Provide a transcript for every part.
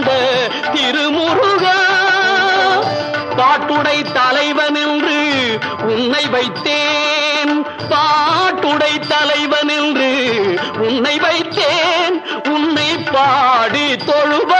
வந்த திருமுருகா. பாட்டுடை தலைவன் என்று உன்னை வைத்தேன். பாட்டுடை தலைவன் என்று உன்னை வைத்தேன். உன்னை பாடி தொழுவ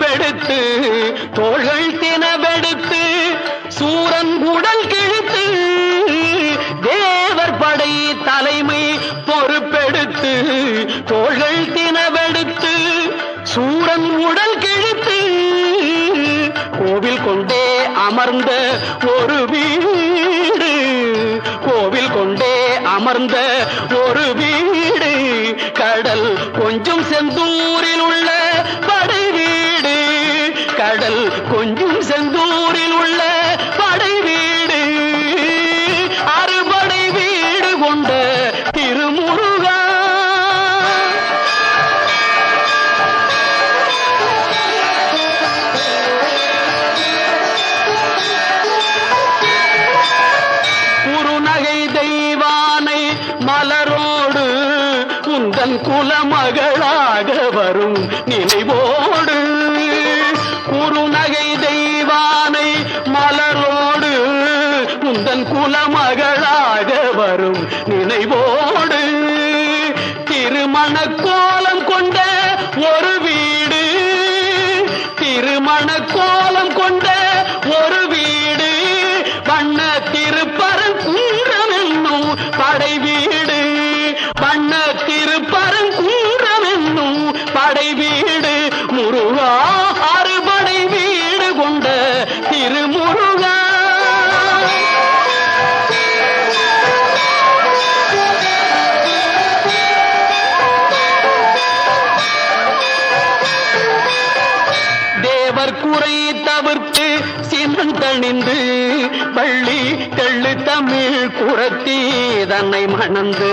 பெடுத்து தோள்கள் தினவெடுத்து சூரன் உடல் கிழித்து தேவர் படை தலைமை பொறுப்பெடுத்து தோள்கள் தினவெடுத்து சூரன் உடல் கிழித்து கோவில் கொண்டே அமர்ந்த ஒரு வீடு கோவில் கொண்டே அமர்ந்த ஒரு வீடு கடல் கொஞ்சம் செந்தூரி தன் குலமகளாக வரும் நினைவோடு. குறுநகை தெய்வானை மலரோடு உந்தன் குலமகளாக வரும் நினைவோடு. திருமண கோலம் திருமுருகா தேவர் குறை தவிர்த்து சினந்தணிந்து பள்ளி தெள்ளு தமிழ் குரத்தி தன்னை மணந்து.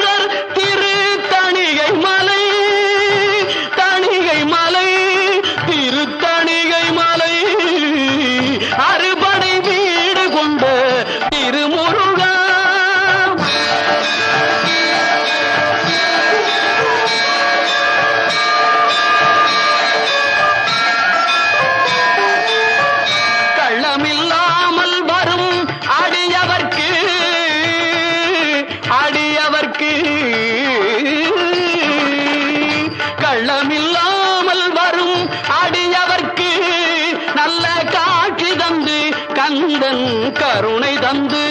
தன் கருணை தந்து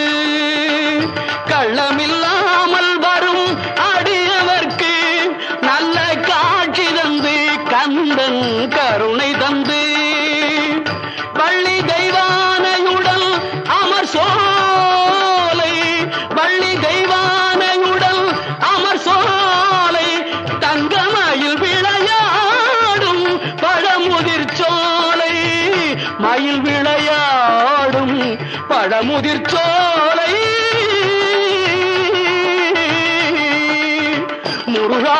கள்ளமில்லாமல் வரும் அடியவர்க்கு நல்ல காட்சி தந்து கந்தன் கருணை தந்து. பள்ளி தெய்வானையுடல் அமர் சோலை பள்ளி தெய்வானையுடல் அமர் சோலை தங்கமயில் விளையாடும் பழமுதிர் சோலை மயில் விளையா பழமுதிர் சோலை. முருகா